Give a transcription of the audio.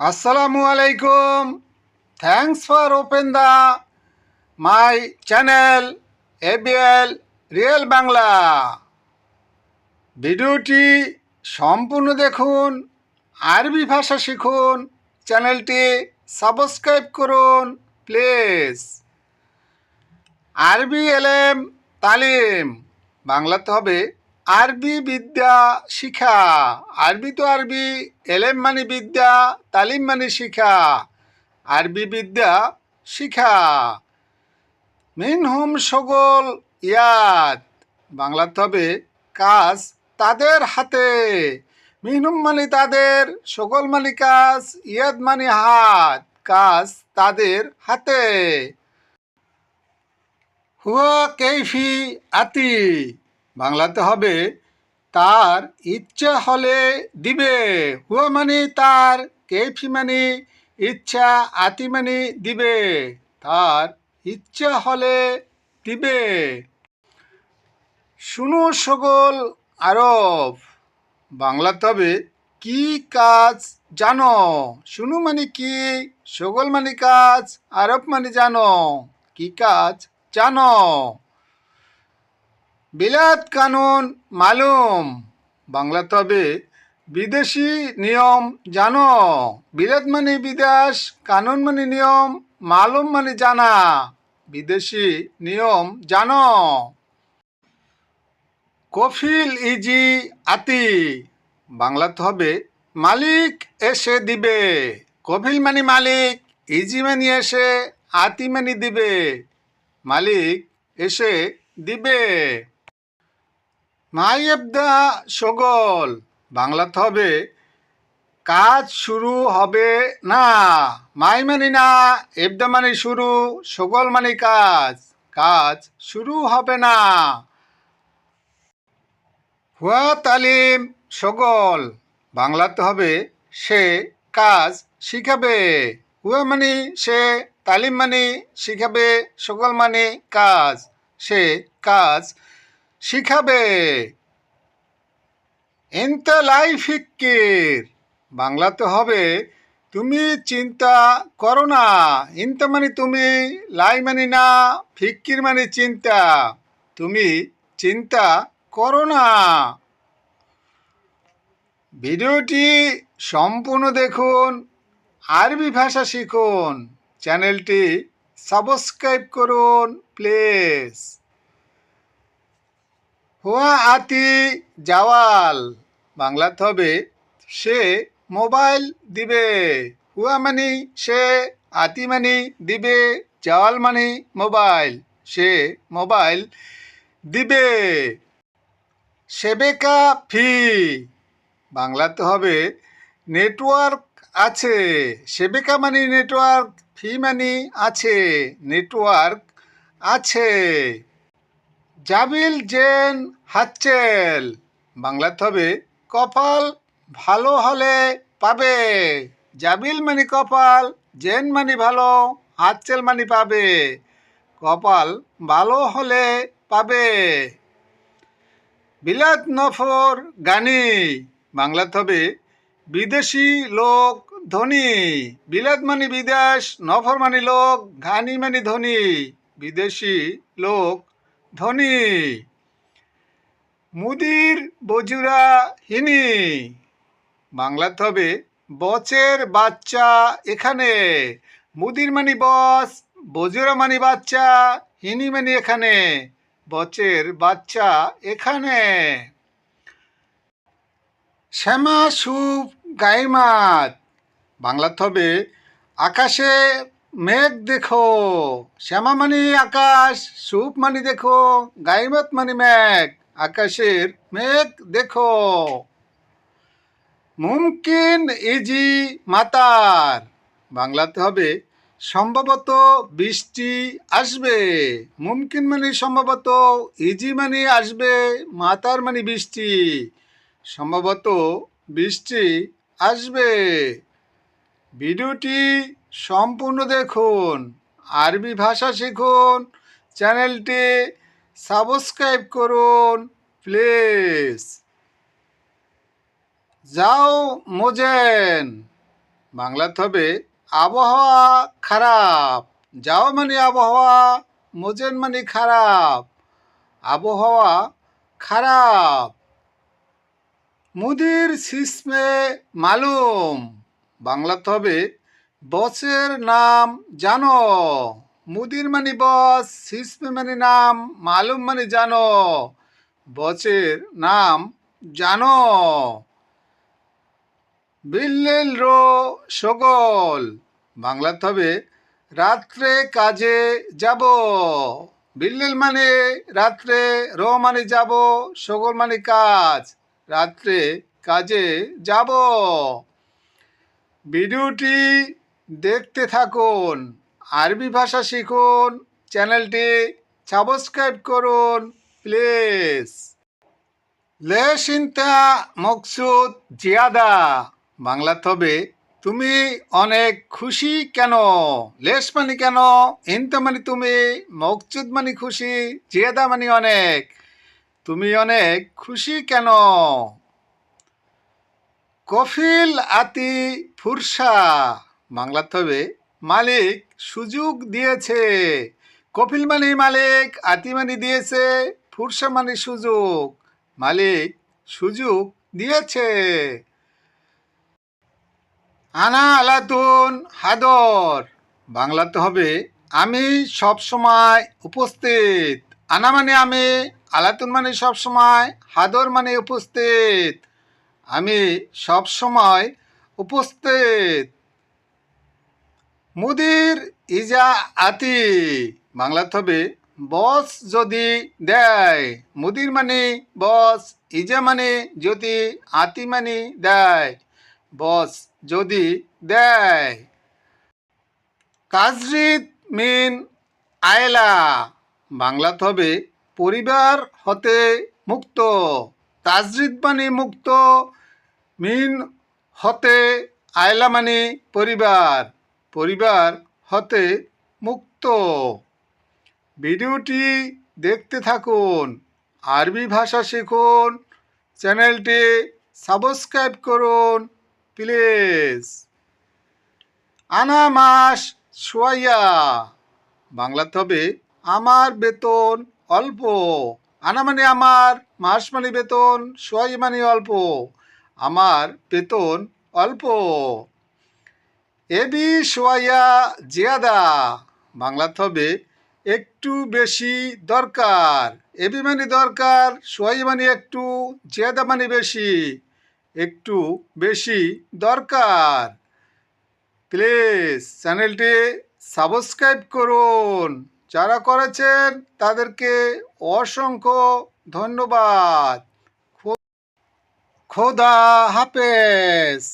আসসালামু আলাইকুম thanks for open the my channel ABL real Bangla ভিডিওটি সম্পূর্ণ দেখুন, আরবি ভাষা শিখুন চ্যানেলটি সাবস্ক্রাইব করুন প্লিজ আরবি এলেম, তালিম, বাংলাতে হবে আরবি বিদ্যা শিখা। আরবি তো আরবি, এলেম মানে বিদ্যা, তালিম মানে শিখা। আরবি বিদ্যা শিখা। মিনহুম সগোল ইয়াদ। বাংলাতে হবে কাজ তাদের হাতে। মিনহুম মানে তাদের, সগল মানে কাজ, ইয়াদ মানে হাত, কাজ তাদের হাতে। হুয়া কেইফি আতি বাংলাতে হবে, তার ইচ্ছা হলে দিবে। হুয়া মানে তার কেইফি মানে ইচ্ছা আতি মানে দিবে। তার ইচ্ছা হলে দিবে। শুনো সকল আরব, বাংলাতে হবে, কি কাজ জানো? শুনু মানে কি সকল মানে কাজ, আরব মানে জানো, কি কাজ জানো? বিলাত কানুন মালুম। বাংলাতে হবে বিদেশি নিয়ম জানো। বিলাত মানে বিদেশ, কানুন মানে নিয়ম, মালুম মানে জানা। বিদেশি নিয়ম জানো। কফিল ইজি আতি। বাংলাতে হবে মালিক এসে দিবে। কফিল মানে মালিক, ইজি মানে এসে, আতি মানে দিবে। মালিক এসে দিবে। মাইয়েবদা সগল, বাংলাতে হবে, কাজ শুরু হবে না। মাই মানে না, এবদা মানে শুরু, সগল মানে কাজ কাজ শুরু হবে না। হুয়া তালিম সগল, বাংলাতে হবে, সে কাজ শিখাবে। হুয়া মানে সে তালিম মানে শিখাবে সকল মানে কাজ, সে কাজ শিখাবে। এন্তলাই ফিক্কির বাংলাতে হবে, তুমি চিন্তা করো না। ইনতা মানে তুমি, লাই মানে না, ফিক্কির মানে চিন্তা। তুমি চিন্তা করো না। ভিডিওটি সম্পূর্ণ দেখুন, আরবি ভাষা শিখুন। চ্যানেলটি সাবস্ক্রাইব করুন, প্লিজ। হুয়া আতি জাওয়াল। বাংলাতে হবে সে মোবাইল দিবে। হুয়া মানি সে, আতি মানি দিবে, জাওয়াল মানি মোবাইল, সে মোবাইল দিবে। সেবেকা ফি। বাংলাতে হবে নেটওয়ার্ক আছে। সেবেকা মানি নেটওয়ার্ক, ফি মানি আছে। নেটওয়ার্ক আছে। জাবিল জেন হাচ্চেল। বাংলাতে হবে কপাল ভালো হলে পাবে। জাবিল মানে কপাল, জেন মানে ভালো, হাচ্চেল মানে পাবে। কপাল ভালো হলে পাবে। বিলাত নফর গানি। বাংলাতে হবে বিদেশি লোক ধনী। বিলাত মানে বিদেশ, নফর মানে লোক, ঘানি মানে ধনী। বিদেশি লোক ধনী। মুদির বজুরা হিনি। বাংলাতে হবে বচের বাচ্চা এখানে। মুদির মানে বস, বজুরা মানে বাচ্চা, হিনি মানে এখানে, বচের বাচ্চা এখানে। শ্যামা সুপ গাইমাত। বাংলাতে হবে আকাশে মেঘ দেখো শ্যামা মানে আকাশ সুপ মানে দেখো গাইমত মানে মেঘ, আকাশের মেঘ দেখো। মুমকিন ইজি মাতার, বাংলাতে হবে সম্ভবত বৃষ্টি আসবে। মুমকিন মানে সম্ভবত, ইজি মানে আসবে, মাতার মানে বৃষ্টি, সম্ভবত বৃষ্টি আসবে। ভিডিওটি সম্পূর্ণ দেখুন। আরবি ভাষা শিখুন। চ্যানেলটি সাবস্ক্রাইব করুন, প্লিজ। যাও মোজেন। বাংলাতে হবে আবহাওয়া খারাপ। যাওয়া মানে আবহাওয়া, মোজেন মানে খারাপ। আবহাওয়া খারাপ। মুদির সিসমে মালুম। বাংলাতে হবে বসের নাম জানো, মুদির মানে বস সিসমে মানে নাম, মালুম মানে জানো, বসের নাম জানো। বিল্লিল রো সগল বাংলাতে হবে, রাত্রে কাজে যাব। বিল্লিল মানে রাত্রে, রো মানে যাব, সগল মানে কাজ, রাত্রে কাজে যাব। ভিডিওটি দেখতে থাকুন। আরবি ভাষা শিখুন। চ্যানেলটি সাবস্ক্রাইব করুন, প্লিজ। লেশ ইনতা মকসুদ জিয়াদা। বাংলাতে হবে তুমি অনেক খুশি কেন? লেশ মানে কেন? ইনতা মানে তুমি? মকসুদ মানে খুশি? জিয়াদা মানে অনেক। তুমি অনেক খুশি কেন? কফিল আতি ফুরসা। বাংলাতে হবে মালিক সুযোগ দিয়েছে। কপিল মানে মালিক, আতি মানে দিয়েছে, ফুরসা মানে সুযোগ, মালিক সুযোগ দিয়েছে। আনা আলাতুন হাদর বাংলাতে হবে আমি সব সময় উপস্থিত। আনা মানে আমি, আলাতুন মানে সব সময়, হাদর মানে উপস্থিত। আমি সব সময় উপস্থিত। মুদির ইজা আতি বাংলাতে হবে বস যদি দেয়। মুদির মানে বস ইজা মানে যদি আতি মানে দেয়। বস যদি দেয়। কাজরিত মিন আয়লা। বাংলাতে হবে পরিবার হতে মুক্ত। তাজরিদ মানে মুক্ত, মিন হতে আয়লা মানে পরিবার। পরিবার হতে মুক্ত। ভিডিওটি দেখতে থাকুন। আরবি ভাষা শিখুন। চ্যানেলটি সাবস্ক্রাইব করুন, প্লিজ। আনা মাস সোয়া বাংলাতে হবে আমার বেতন অল্প। আনা মানে আমার মাস মানে বেতন সোয়াই মানে অল্প। আমার বেতন অল্প। এবি সোয়া জিয়াদা বাংলাতে হবে একটু বেশি দরকার। এবি মানে দরকার সোয়াই মানে একটু, জিয়াদা মানে বেশি, একটু বেশি দরকার। প্লিজ চ্যানেলটি সাবস্ক্রাইব করুন। যারা করেছেন তাদেরকে অসংখ্য ধন্যবাদ। খোদা হাফেজ।